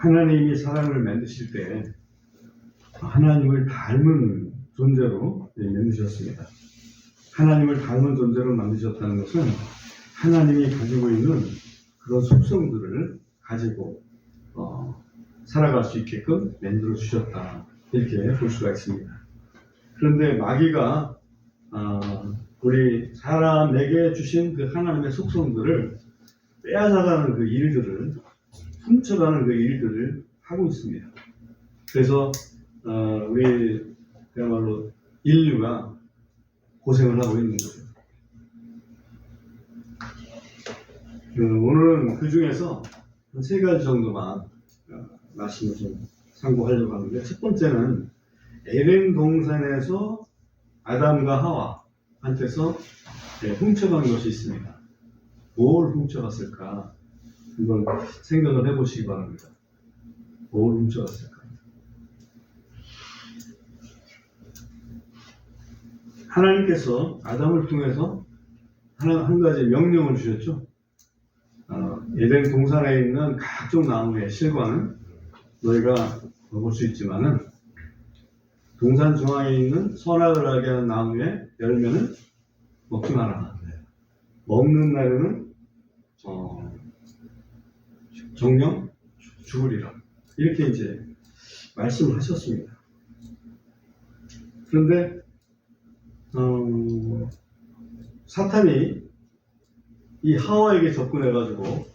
하나님이 사람을 만드실 때 하나님을 닮은 존재로 예, 만드셨습니다. 하나님을 닮은 존재로 만드셨다는 것은 하나님이 가지고 있는 그런 속성들을 가지고 어, 살아갈 수 있게끔 만들어 주셨다 이렇게 볼 수가 있습니다. 그런데 마귀가 어, 우리 사람에게 주신 그 하나님의 속성들을 빼앗아가는 그 일들을 훔쳐가는 그 일들을 하고 있습니다. 그래서 어, 우리 그야말로 인류가 고생을 하고 있는 거죠. 그 오늘은 그 중에서 한 세 가지 정도만 어, 말씀을 좀 참고하려고 하는데 첫 번째는 에덴 동산에서 아담과 하와한테서 네, 훔쳐간 것이 있습니다. 뭘 훔쳐갔을까? 한번 생각을 해보시기 바랍니다. 뭘 훔쳐갔을까? 하나님께서 아담을 통해서 하나, 한 가지 명령을 주셨죠. 어, 에덴 동산에 있는 각종 나무의 실과는 너희가 먹을 수 있지만은 동산 중앙에 있는 선악을 알게 하는 나무의 열매는 먹지 마라. 먹는 날에는 어, 정령 죽으리라. 이렇게 이제 말씀을 하셨습니다. 그런데 어, 사탄이 이 하와에게 접근해가지고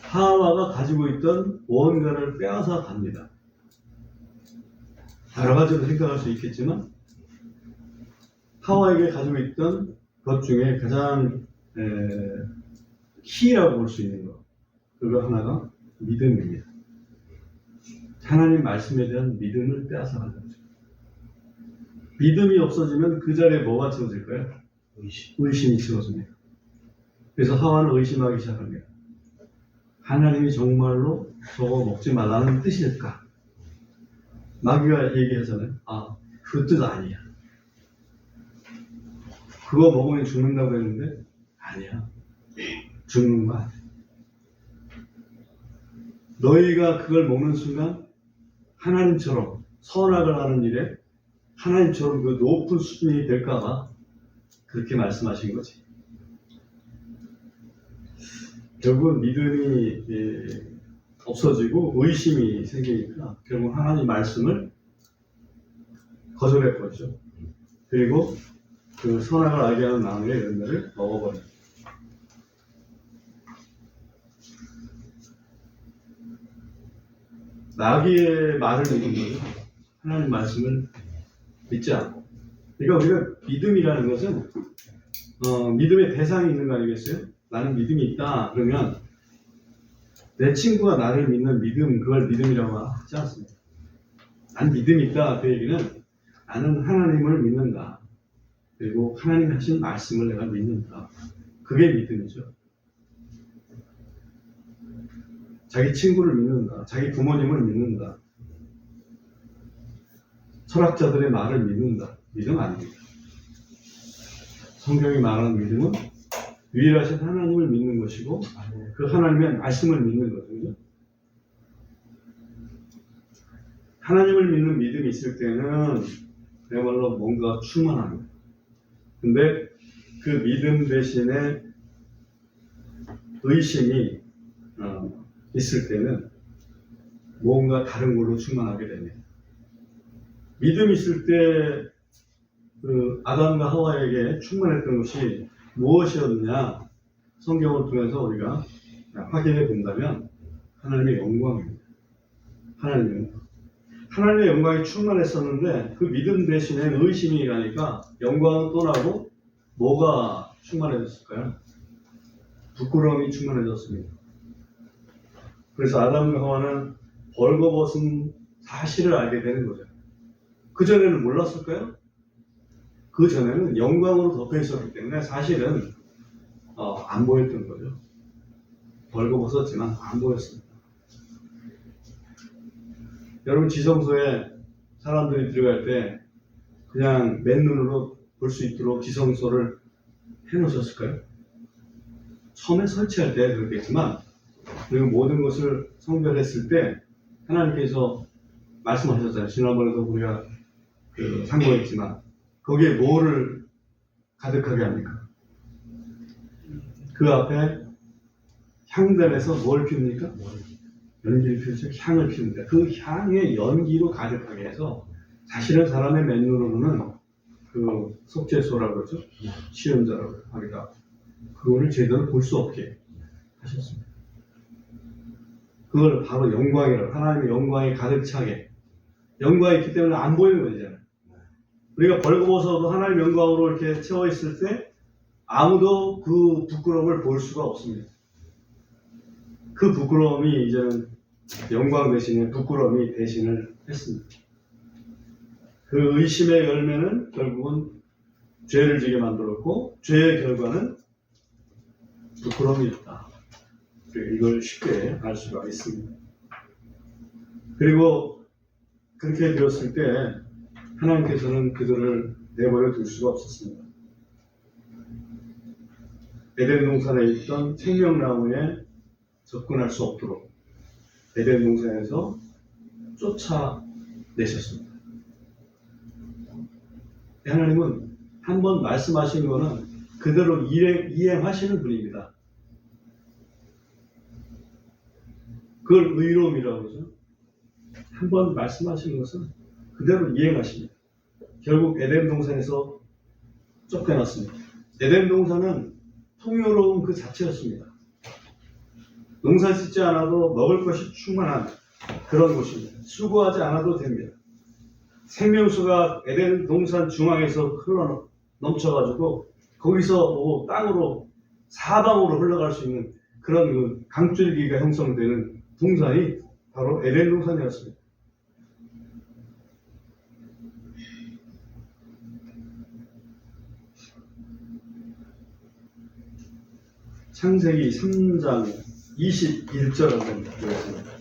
하와가 가지고 있던 무언가를 빼앗아 갑니다. 여러 가지로 생각할 수 있겠지만 하와에게 가지고 있던 것 중에 가장 에, 키라고 볼 수 있는 것 그거 하나가 믿음입니다. 하나님 말씀에 대한 믿음을 빼앗아가는 거죠. 믿음이 없어지면 그 자리에 뭐가 채워질까요? 의심. 의심 이 채워집니다. 그래서 하와는 의심하기 시작합니다. 하나님이 정말로 저거 먹지 말라는 뜻일까? 마귀가 얘기하잖아요. 아, 그 뜻 아니야. 그거 먹으면 죽는다고 했는데 아니야. 죽는 거 아니야. 너희가 그걸 먹는 순간 하나님처럼 선악을 하는 일에 하나님처럼 그 높은 수준이 될까봐 그렇게 말씀하신 거지. 결국은 믿음이 예, 없어지고 의심이 생기니까 결국 하나님 말씀을 거절해 버리죠. 그리고 그 선악을 알게 하는 나무의 열매를 먹어버립니다. 나귀의 말을 믿는 거죠. 하나님 말씀을 믿지 않고. 그러니까 우리가 믿음이라는 것은 어, 믿음의 대상이 있는 거 아니겠어요? 나는 믿음이 있다. 그러면 내 친구가 나를 믿는 믿음, 그걸 믿음이라고 하지 않습니다. 난 믿음이 있다. 그 얘기는 나는 하나님을 믿는다. 그리고 하나님 하신 말씀을 내가 믿는다. 그게 믿음이죠. 자기 친구를 믿는다. 자기 부모님을 믿는다. 철학자들의 말을 믿는다. 믿음 아닙니다. 성경이 말하는 믿음은 유일하신 하나님을 믿는 것이고 그 하나님의 말씀을 믿는 거거든요. 하나님을 믿는 믿음이 있을 때는 그야말로 뭔가 충만합니다. 근데 그 믿음 대신에 의심이 어, 있을 때는 뭔가 다른 걸로 충만하게 됩니다. 믿음이 있을 때 그 아담과 하와에게 충만했던 것이 무엇이었느냐 성경을 통해서 우리가 확인해 본다면 하나님의 영광입니다. 하나님의. 하나님의 영광이 충만했었는데 그 믿음 대신에 의심이 가니까 영광은 떠나고 뭐가 충만해졌을까요? 부끄러움이 충만해졌습니다. 그래서 아담과 하와는 벌거벗은 사실을 알게 되는 거죠. 그전에는 몰랐을까요? 그 전에는 영광으로 덮여 있었기 때문에 사실은 어, 안 보였던 거죠. 벌거벗었지만 안 보였습니다. 여러분 지성소에 사람들이 들어갈 때 그냥 맨눈으로 볼 수 있도록 지성소를 해놓으셨을까요? 처음에 설치할 때 그렇겠지만 그리고 모든 것을 성별했을 때 하나님께서 말씀하셨잖아요. 지난번에도 우리가 그 상고했지만 거기에 뭐를 가득하게 합니까? 그 앞에 향단에서 뭘 피웁니까? 연기를 피우죠. 향을 피웁니다. 그 향의 연기로 가득하게 해서 사실은 사람의 맨눈으로는 그 속죄소라고 그러죠. 시험자라고 하기가 그거를 제대로 볼 수 없게 하셨습니다. 그걸 바로 영광이라고 하나님의 영광이 가득 차게 영광이 있기 때문에 안 보이는 거잖아요. 우리가 벌거벗어도 하나님 영광으로 이렇게 채워 있을 때 아무도 그 부끄러움을 볼 수가 없습니다. 그 부끄러움이 이제는 영광 대신에 부끄러움이 대신을 했습니다. 그 의심의 열매는 결국은 죄를 지게 만들었고 죄의 결과는 부끄러움이었다. 이걸 쉽게 알 수가 있습니다. 그리고 그렇게 되었을 때 하나님께서는 그들을 내버려 둘 수가 없었습니다. 에덴 동산에 있던 생명나무에 접근할 수 없도록 에덴 동산에서 쫓아내셨습니다. 하나님은 한 번 말씀하신 거는 그대로 이행, 이행하시는 분입니다. 그걸 의로움이라고 그러죠. 한 번 말씀하신 것은 그대로 이행하십니다. 결국 에덴 동산에서 쫓겨났습니다. 에덴 동산은 풍요로움 그 자체였습니다. 농사 짓지 않아도 먹을 것이 충만한 그런 곳입니다. 수고하지 않아도 됩니다. 생명수가 에덴 동산 중앙에서 흘러 넘쳐가지고 거기서 뭐 땅으로 사방으로 흘러갈 수 있는 그런 그 강줄기가 형성되는 동산이 바로 에덴 동산이었습니다. 창세기 3장 21절을 한번 보겠습니다.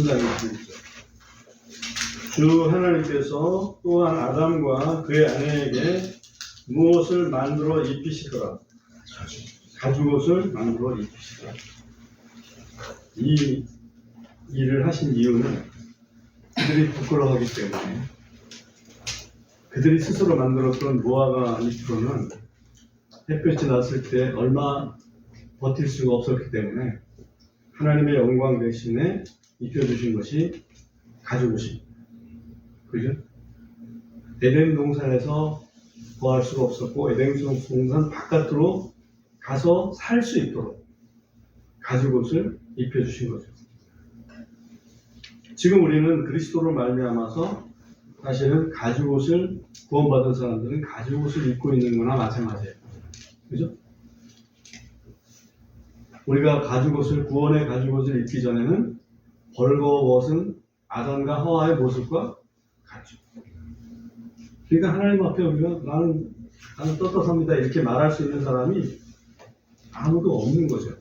상당히 길죠. 주 하나님께서 또한 아담과 그의 아내에게 무엇을 만들어 입히시더라. 가죽옷을 만들어 입히시더라. 이 일을 하신 이유는 그들이 부끄러워하기 때문에 그들이 스스로 만들었던 무화과 잎으로는 햇볕이 났을 때 얼마 버틸 수가 없었기 때문에 하나님의 영광 대신에 입혀주신 것이 가죽옷이 그죠? 에덴 동산에서 거할 수가 없었고 에덴 동산 바깥으로 가서 살 수 있도록 가죽옷을 입혀주신 거죠. 지금 우리는 그리스도로 말미암아서 사실은 가죽옷을 구원받은 사람들은 가죽옷을 입고 있는 거나 마찬가지예요. 그죠? 우리가 가죽옷을 구원의 가죽옷을 입기 전에는 벌거벗은 아담과 하와의 모습과 같죠. 그러니까 하나님 앞에 우리가 나는 나는 떳떳합니다 이렇게 말할 수 있는 사람이 아무도 없는 거죠.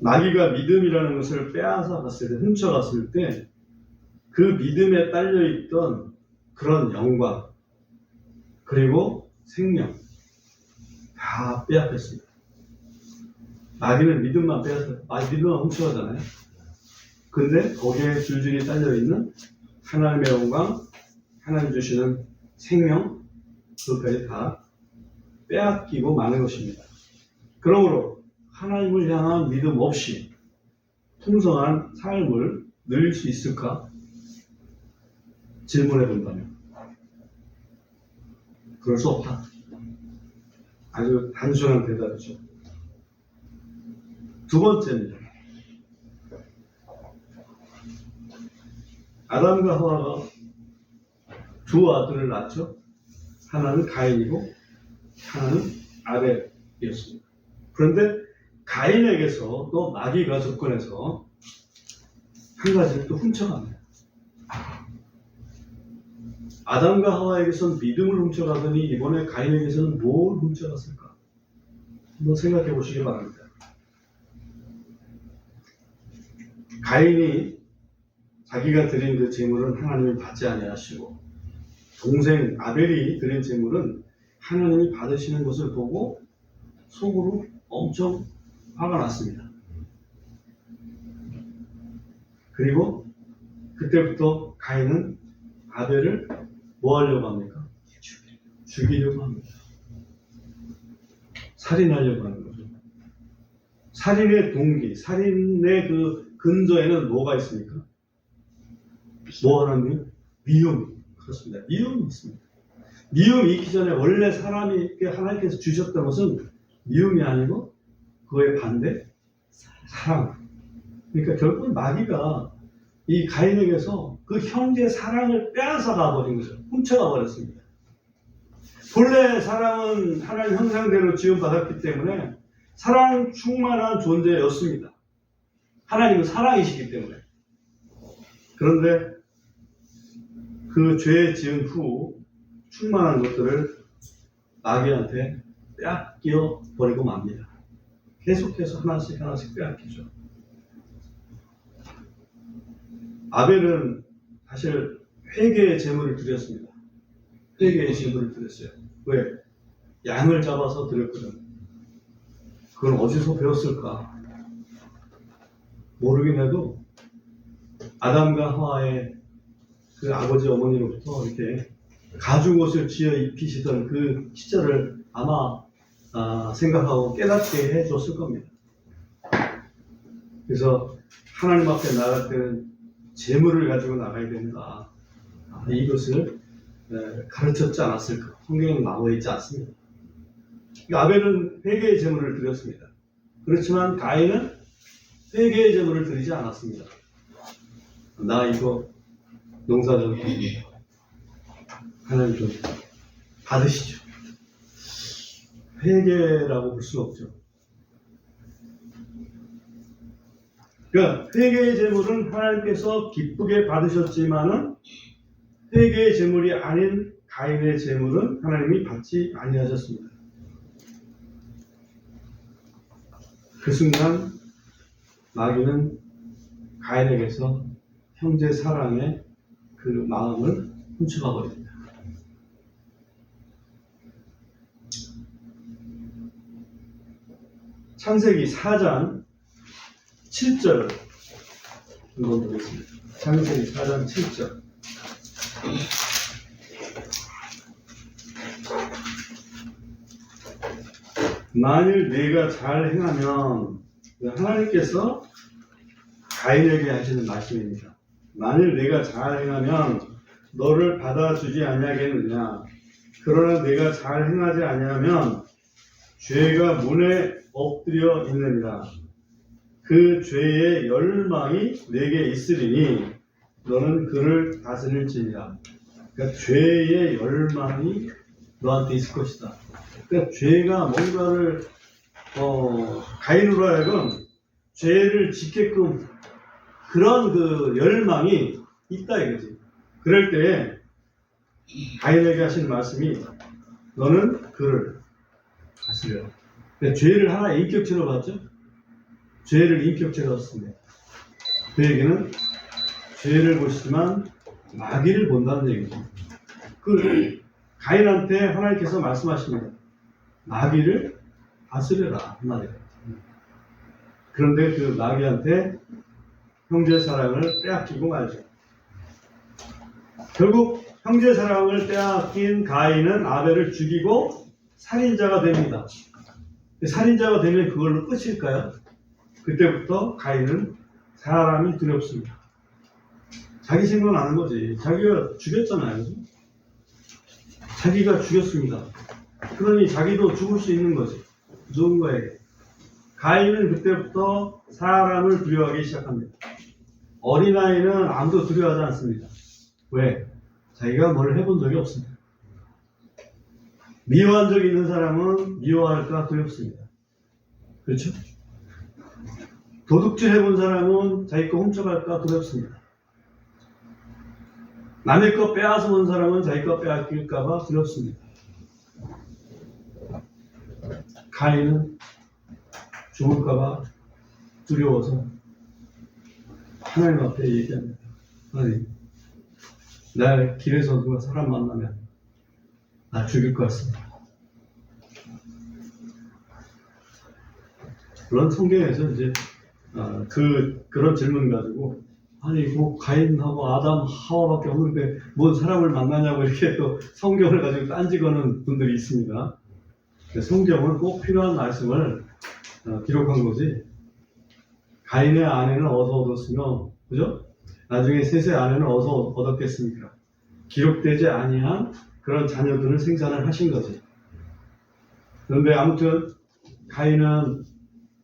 마귀가 믿음이라는 것을 빼앗아 갔을 때, 훔쳐갔을 때, 그 믿음에 딸려 있던 그런 영광, 그리고 생명, 다 빼앗겼습니다. 마귀는 믿음만 빼앗아, 아, 믿음만 훔쳐가잖아요. 근데 거기에 줄줄이 딸려 있는 하나님의 영광, 하나님 주시는 생명, 그것까지 다 빼앗기고 마는 것입니다. 그러므로 하나님을 향한 믿음 없이 풍성한 삶을 누릴 수 있을까? 질문해 본다면 그럴 수 없다. 아주 단순한 대답이죠. 두 번째입니다. 아담과 하와가 두 아들을 낳죠. 하나는 가인이고 하나는 아벨이었습니다. 그런데 가인에게서 또 마귀가 접근해서 한 가지를 또 훔쳐갑니다. 아담과 하와에게서는 믿음을 훔쳐가더니 이번에 가인에게서는 뭘 훔쳐갔을까? 한번 생각해 보시기 바랍니다. 가인이 자기가 드린 그 제물은 하나님이 받지 아니하시고 동생 아벨이 드린 제물은 하나님이 받으시는 것을 보고 속으로 엄청 화가 났습니다. 그리고 그때부터 가인은 아벨을 뭐 하려고 합니까? 죽이려고 합니다. 살인하려고 하는 거죠. 살인의 동기, 살인의 그 근저에는 뭐가 있습니까? 뭐 하나님? 미움. 그렇습니다. 미움이 있습니다. 미움이 있기 전에 원래 사람이 하나님께서 주셨던 것은 미움이 아니고 그거의 반대 사랑. 그러니까 결국은 마귀가 이 가인에게서 그 형제의 사랑을 빼앗아 가 버린 거죠. 훔쳐가 버렸습니다. 본래 사랑은 하나님 형상대로 지음받았기 때문에 사랑 충만한 존재였습니다. 하나님은 사랑이시기 때문에. 그런데 그 죄 지은 후 충만한 것들을 마귀한테 빼앗겨 버리고 맙니다. 계속해서 하나씩 하나씩 빼앗기죠. 아벨은 사실 회개의 제물을 드렸습니다. 회개의 제물을 드렸어요. 왜? 양을 잡아서 드렸거든. 그걸 어디서 배웠을까? 모르긴 해도 아담과 하와의 그 아버지 어머니로부터 이렇게 가죽 옷을 지어 입히시던 그 시절을 아마 아, 생각하고 깨닫게 해줬을 겁니다. 그래서 하나님 앞에 나갈 때는 재물을 가지고 나가야 된다. 아, 이것을 에, 가르쳤지 않았을까? 성경에는 나와 있지 않습니다. 그러니까 아벨은 회개의 제물을 드렸습니다. 그렇지만 가인은 회개의 제물을 드리지 않았습니다. 나 이거 농사 좀 하나님 좀 받으시죠. 회개라고 볼 수는 없죠. 그러니까 회개의 제물은 하나님께서 기쁘게 받으셨지만은 회개의 제물이 아닌 가인의 제물은 하나님이 받지 아니하셨습니다. 그 순간 마귀는 가인에게서 형제 사랑의 그 마음을 훔쳐가 버립니다. 창세기 4장 7절 한번 보겠습니다. 창세기 4장 7절 만일 내가 잘 행하면 하나님께서 가인에게 하시는 말씀입니다. 만일 내가 잘 행하면 너를 받아주지 아니하겠느냐? 그러나 내가 잘 행하지 아니하면 죄가 문에 엎드려 있느니라. 그 죄의 열망이 내게 있으리니 너는 그를 다스릴지니라. 그러니까 죄의 열망이 너한테 있을 것이다. 그러니까 죄가 뭔가를 어, 가인으로 하여금 죄를 짓게끔 그런 그 열망이 있다 이거지. 그럴 때 가인에게 하시는 말씀이 너는 그를 다스려. 그러니까 죄를 하나 인격체로 봤죠? 죄를 인격체로 봤습니다. 그에게는 죄를 보시지만 마귀를 본다는 얘기죠. 그 가인한테 하나님께서 말씀하십니다. 마귀를 다스려라 한마디로. 그런데 그 마귀한테 형제 사랑을 빼앗기고 말죠. 결국 형제 사랑을 빼앗긴 가인은 아벨을 죽이고 살인자가 됩니다. 살인자가 되면 그걸로 끝일까요? 그때부터 가인은 사람이 두렵습니다. 자기 생각나는 거지. 자기가 죽였잖아요. 자기가 죽였습니다. 그러니 자기도 죽을 수 있는 거지. 누군가에게. 가인은 그때부터 사람을 두려워하기 시작합니다. 어린아이는 아무도 두려워하지 않습니다. 왜? 자기가 뭘 해본 적이 없습니다. 미워한 적이 있는 사람은 미워할까 두렵습니다. 그렇죠? 도둑질 해본 사람은 자기 거 훔쳐갈까 두렵습니다. 남의 거 빼앗아 본 사람은 자기 거 빼앗길까봐 두렵습니다. 가인은 죽을까봐 두려워서 하나님 앞에 얘기합니다. 하나님, 날 길에서 누가 사람 만나면 나 죽일 것 같습니다. 물론 성경에서 이제 어, 그 그런 질문 가지고 아니 뭐 가인하고 아담 하와밖에 없는데 뭔 사람을 만나냐고 이렇게 또 성경을 가지고 딴지거는 분들이 있습니다. 성경은 꼭 필요한 말씀을 어, 기록한 거지. 가인의 아내는 어디서 얻었으며, 그죠? 나중에 셋의 아내는 어디서 얻었겠습니까? 기록되지 아니한 그런 자녀들을 생산을 하신 거지. 그런데 아무튼 가인은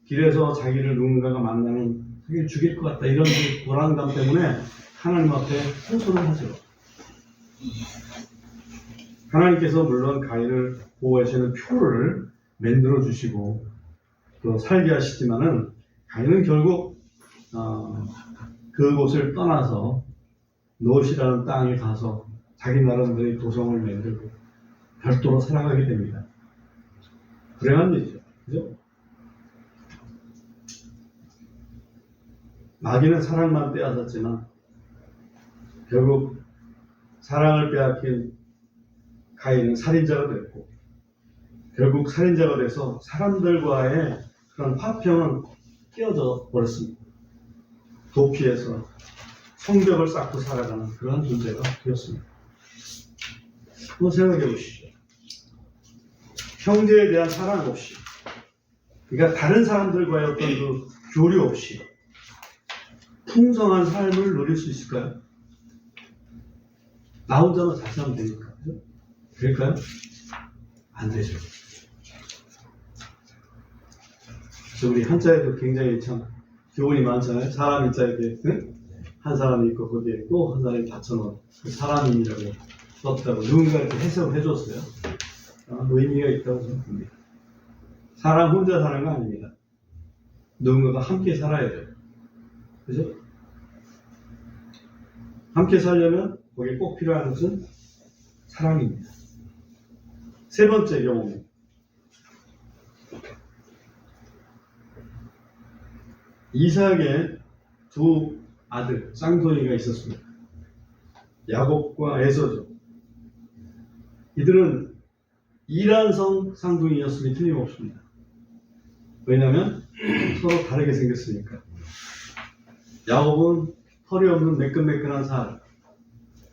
길에서 자기를 누군가가 만나면 자기를 죽일 것 같다 이런 그 불안감 때문에 하나님 앞에 호소를 하죠. 하나님께서 물론 가인을 보호하시는 표를 만들어 주시고 또 살게 하시지만은 가인은 결국 어, 그곳을 떠나서 노시라는 땅에 가서 자기 나름대로의 도성을 만들고 별도로 살아가게 됩니다. 불행한 일이죠. 그죠? 마귀는 사랑만 빼앗았지만 결국 사랑을 빼앗긴 가인은 살인자가 됐고 결국 살인자가 돼서 사람들과의 그런 화평은 깨어져 버렸습니다. 도피해서 성벽을 쌓고 살아가는 그런 존재가 되었습니다. 한번 생각해 보시죠. 형제에 대한 사랑 없이, 그러니까 다른 사람들과의 어떤 그 교류 없이 풍성한 삶을 누릴 수 있을까요? 나 혼자만 잘 살면 되니까. 그죠? 될까요? 안 되죠. 그래서 우리 한자에도 굉장히 참 교훈이 많잖아요. 사람 이렇게 응? 한 사람이 있고 거기에 또 한 사람이 받쳐놓은 그 사람인이라고 썼다고 누군가 이렇게 해석을 해줬어요. 아, 뭐 의미가 있다고 봅니다. 사람 혼자 사는 거 아닙니다. 누군가가 함께 살아야 돼요. 그죠? 함께 살려면 거기에 꼭 필요한 것은 사랑입니다. 세 번째 경우. 이삭의 두 아들, 쌍둥이가 있었습니다. 야곱과 에서죠. 이들은 이란성 쌍둥이였음이 틀림없습니다. 왜냐하면 서로 다르게 생겼으니까. 야곱은 털이 없는 매끈매끈한 살,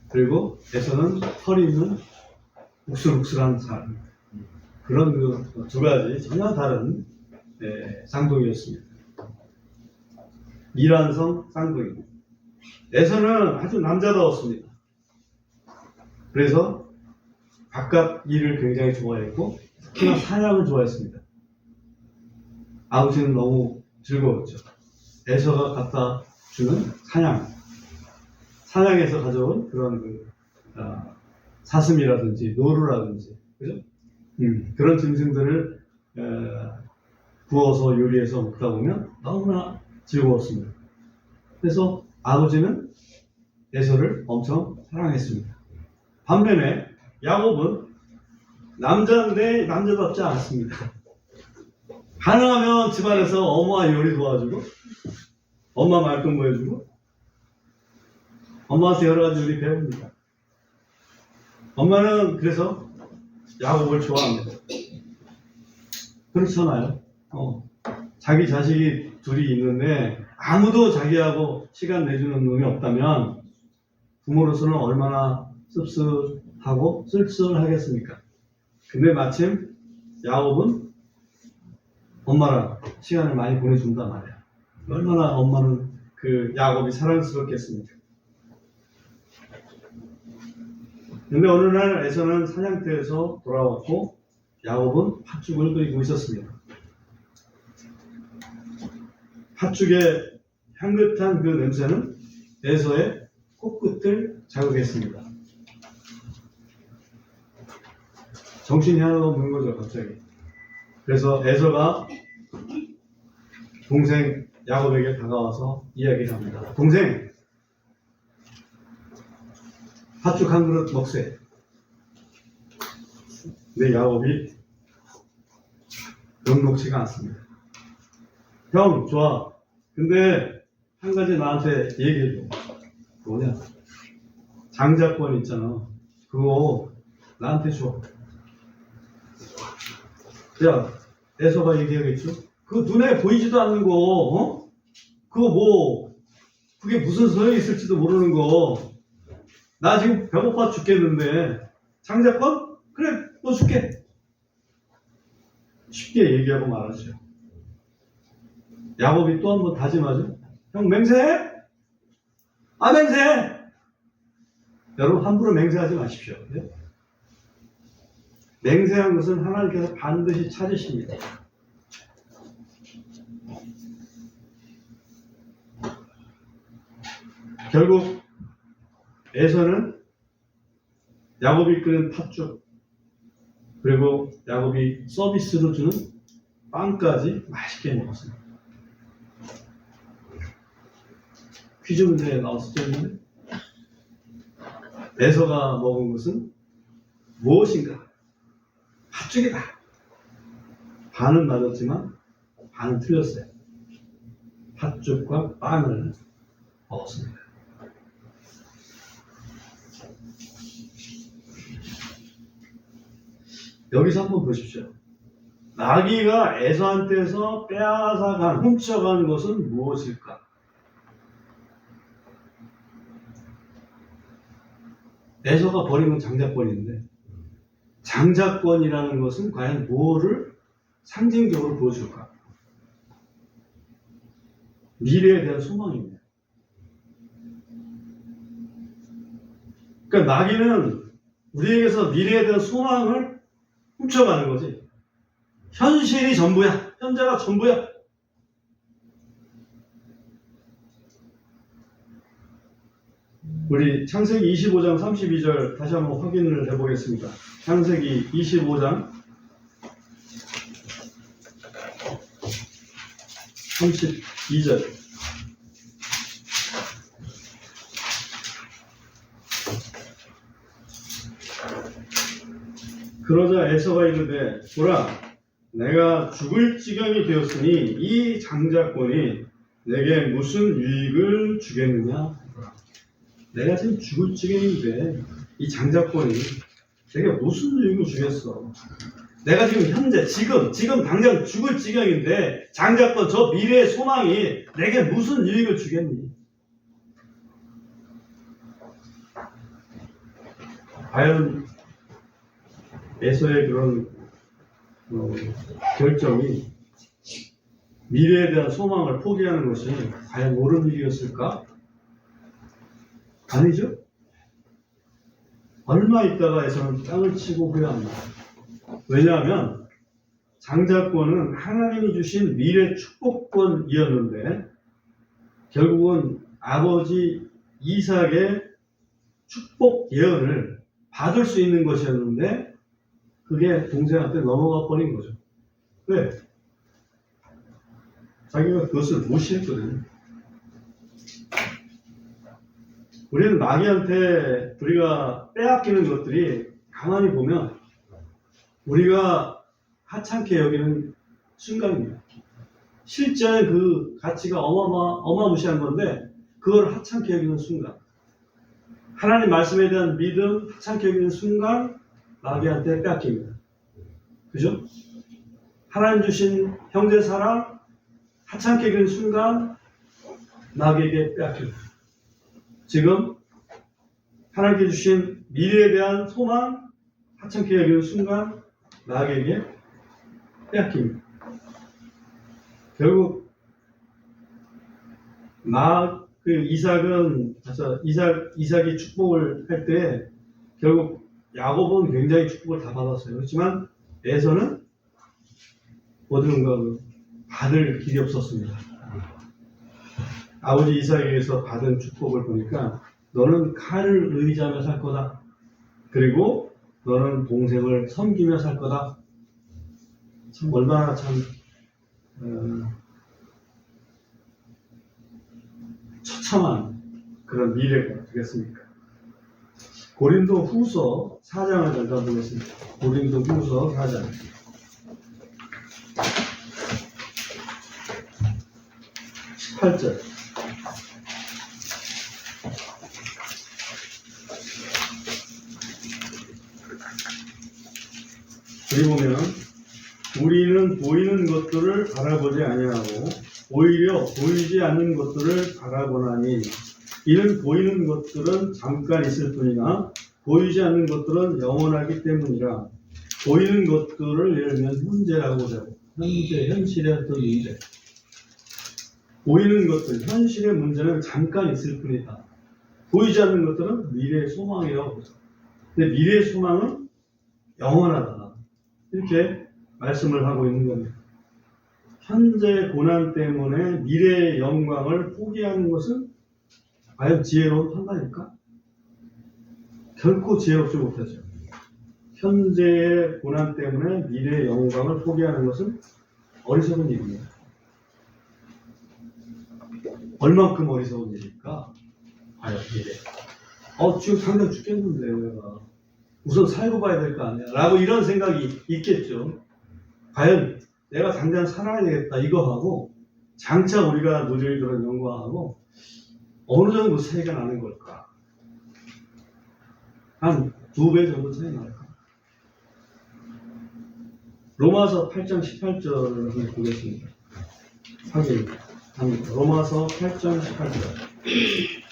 그리고 에서는 털이 있는 욱슬욱슬한 살. 그런 그 두 가지 전혀 다른 예, 쌍둥이였습니다. 이란성 쌍둥이. 에서는 아주 남자다웠습니다. 그래서 바깥 일을 굉장히 좋아했고 특히나 사냥을 좋아했습니다. 아버지는 너무 즐거웠죠. 에서가 갖다 주는 사냥, 사냥에서 가져온 그런 그 아, 사슴이라든지 노루라든지 그죠? 음, 그런 짐승들을 에, 구워서 요리해서 먹다 보면 너무나 즐거웠습니다. 그래서 아버지는 에서를 엄청 사랑했습니다. 반면에 야곱은 남자인데 남자답지 않습니다. 가능하면 집안에서 엄마 요리 도와주고 엄마 말끔 보여주고 엄마한테 여러 가지 요리 배웁니다. 엄마는 그래서 야곱을 좋아합니다. 그렇잖아요. 어. 자기 자식이 둘이 있는데 아무도 자기하고 시간 내주는 놈이 없다면 부모로서는 얼마나 씁쓸하고 쓸쓸하겠습니까? 근데 마침 야곱은 엄마랑 시간을 많이 보내준단 말이야. 얼마나 엄마는 그 야곱이 사랑스럽겠습니까? 근데 어느 날 에서는 사냥터에서 돌아왔고 야곱은 팥죽을 끓이고 있었습니다. 팥죽의 향긋한 그 냄새는 에서의 코끝을 자극했습니다. 정신이 하나도 없는 거죠, 갑자기. 그래서 에서가 동생 야곱에게 다가와서 이야기를 합니다. 동생, 팥죽 한 그릇 먹세. 근데 야곱이 녹록치가 않습니다. 형, 좋아. 근데 한 가지 나한테 얘기해줘. 뭐냐? 장자권 있잖아. 그거 나한테 줘. 야, 애서가 얘기하겠죠? 그거 눈에 보이지도 않는 거, 어? 그거 뭐, 그게 무슨 소용이 있을지도 모르는 거. 나 지금 배고파 죽겠는데, 장자권? 그래, 너 줄게. 쉽게 얘기하고 말하죠. 야곱이 또 한 번 다짐하죠. 형 맹세해? 아 맹세해! 여러분 함부로 맹세하지 마십시오. 네? 맹세한 것은 하나님께서 반드시 찾으십니다. 결국 에서는 야곱이 끓인 팥죽 그리고 야곱이 서비스로 주는 빵까지 맛있게 먹었습니다. 퀴즈 문제에 나왔었죠. 이번에? 에서가 먹은 것은 무엇인가? 팥죽이다. 반은 맞았지만 반은 틀렸어요. 팥죽과 빵을 먹었습니다. 여기서 한번 보십시오. 나귀가 에서한테서 빼앗아간, 훔쳐간 것은 무엇일까? 에서가 버린 건 장자권인데, 장자권이라는 것은 과연 무엇을 상징적으로 보여줄까? 미래에 대한 소망입니다. 그러니까 나귀는 우리에게서 미래에 대한 소망을 훔쳐가는 거지. 현실이 전부야. 현재가 전부야. 우리 창세기 25장 32절 다시 한번 확인을 해보겠습니다. 창세기 25장 32절 그러자 에서가 이르되 보라 내가 죽을 지경이 되었으니 이 장자권이 내게 무슨 유익을 주겠느냐 내가 지금 죽을 지경인데 이 장자권이 내게 무슨 유익을 주겠어 내가 지금 현재 지금 지금 당장 죽을 지경인데 장자권 저 미래의 소망이 내게 무슨 유익을 주겠니 과연 에서의 그런 어, 결정이 미래에 대한 소망을 포기하는 것이 과연 옳은 일이었을까? 아니죠. 얼마 있다가 에서는 땅을 치고 후회합니다. 왜냐하면 장자권은 하나님이 주신 미래 축복권이었는데 결국은 아버지 이삭의 축복 예언을 받을 수 있는 것이었는데 그게 동생한테 넘어가 버린 거죠. 왜? 자기가 그것을 무시했거든요. 우리는 마귀한테 우리가 빼앗기는 것들이 가만히 보면 우리가 하찮게 여기는 순간입니다. 실제 그 가치가 어마마, 어마무시한 건데 그걸 하찮게 여기는 순간. 하나님 말씀에 대한 믿음 하찮게 여기는 순간 마귀한테 뺏깁니다. 그죠? 하나님 주신 형제 사랑 하찮게 여기는 순간 마귀에게 뺏깁니다. 지금 하나님께 주신 미래에 대한 소망 하찮게 여기는 순간 마귀에게 뺏깁니다. 결국 마, 그 이삭은 이삭 이삭이 축복을 할 때 결국 야곱은 굉장히 축복을 다 받았어요. 그렇지만 에서는 어디론가 받을 길이 없었습니다. 아버지 이삭에게서 받은 축복을 보니까 너는 칼을 의지하며 살 거다. 그리고 너는 동생을 섬기며 살 거다. 참 얼마나 참 어, 처참한 그런 미래가 되겠습니까? 고린도 후서 4장을 잠깐 보겠습니다. 고린도 후서 4장. 18절. 여기 보면 우리는 보이는 것들을 바라보지 아니하고 오히려 보이지 않는 것들을 바라보나니 이는 보이는 것들은 잠깐 있을 뿐이나 보이지 않는 것들은 영원하기 때문이라 보이는 것들을 예를 들면 현재라고 하자고 현재 현실의 어떤 문제 보이는 것들 현실의 문제는 잠깐 있을 뿐이다. 보이지 않는 것들은 미래의 소망이라고 보죠. 근데 미래의 소망은 영원하다 이렇게 말씀을 하고 있는 겁니다. 현재 고난 때문에 미래의 영광을 포기하는 것은 과연 지혜로운 판단일까? 결코 지혜롭지 못하죠. 현재의 고난 때문에 미래의 영광을 포기하는 것은 어리석은 일입니다. 얼만큼 어리석은 일일까? 과연 미래. 어, 지금 당장 죽겠는데, 내가. 우선 살고 봐야 될 거 아니야. 라고 이런 생각이 있겠죠. 과연 내가 당장 살아야 되겠다 이거 하고 장차 우리가 노조이들은 영광하고 어느 정도 차이가 나는 걸까? 한 두 배 정도 차이 날까? 로마서 8장 18절을 보겠습니다. 확인합니다. 로마서 8장 18절.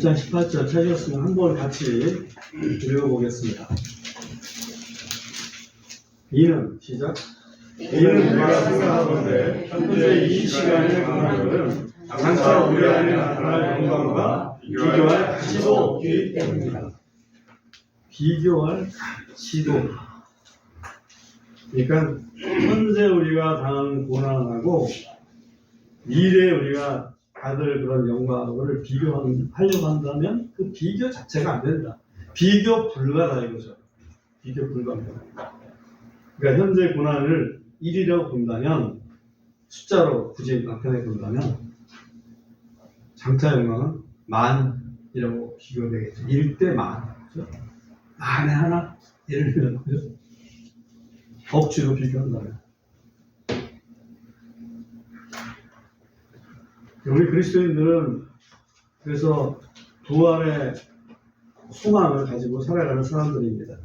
몇장 18절 찾으셨으면 한번 같이 읽어보겠습니다. 이는 시작. 이는 우리가 생각하건대 현재 이 시간에 고난들은 장차 우리 안에 나타날 영광과 비교할 가치도 없기 때문이다. 비교할 가치도 그러니까 현재 우리가 당하는 고난하고 미래에 우리가 받을 그런 영광을 비교하려고 한다면 그 비교 자체가 안 된다. 비교 불가다 이거죠. 비교 불가입니다. 그러니까 현재 고난을 1이라고 본다면 숫자로 굳이 나타내 본다면 장차 영광은 만이라고 비교되겠죠. 1대 만. 그죠? 만에 하나 예를 들면? 억지로 비교한다면 우리 그리스도인들은 그래서 부활의 소망을 가지고 살아가는 사람들입니다.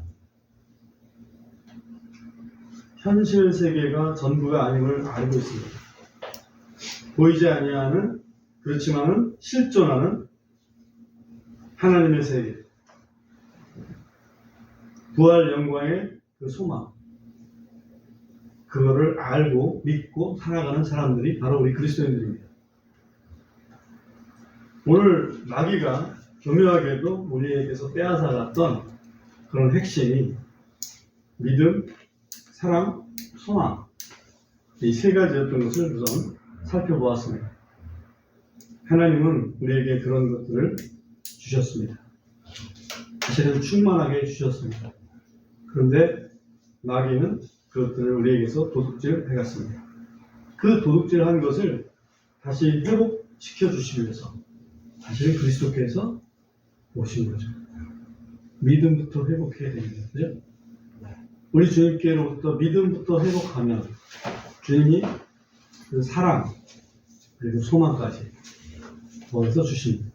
현실 세계가 전부가 아님을 알고 있습니다. 보이지 아니하는 그렇지만은 실존하는 하나님의 세계, 부활 영광의 그 소망, 그거를 알고 믿고 살아가는 사람들이 바로 우리 그리스도인들입니다. 오늘 마귀가 교묘하게도 우리에게서 빼앗아갔던 그런 핵심이 믿음, 사랑, 소망 이 세 가지였던 것을 우선 살펴보았습니다. 하나님은 우리에게 그런 것들을 주셨습니다. 사실은 충만하게 주셨습니다. 그런데 마귀는 그것들을 우리에게서 도둑질 해갔습니다. 그 도둑질 한 것을 다시 회복시켜 주시기 위해서 사실은 그리스도께서 오신 거죠. 믿음부터 회복해야 됩니다. 그죠? 우리 주님께로부터 믿음부터 회복하면 주님이 그 사랑 그리고 소망까지 거기서 주십니다.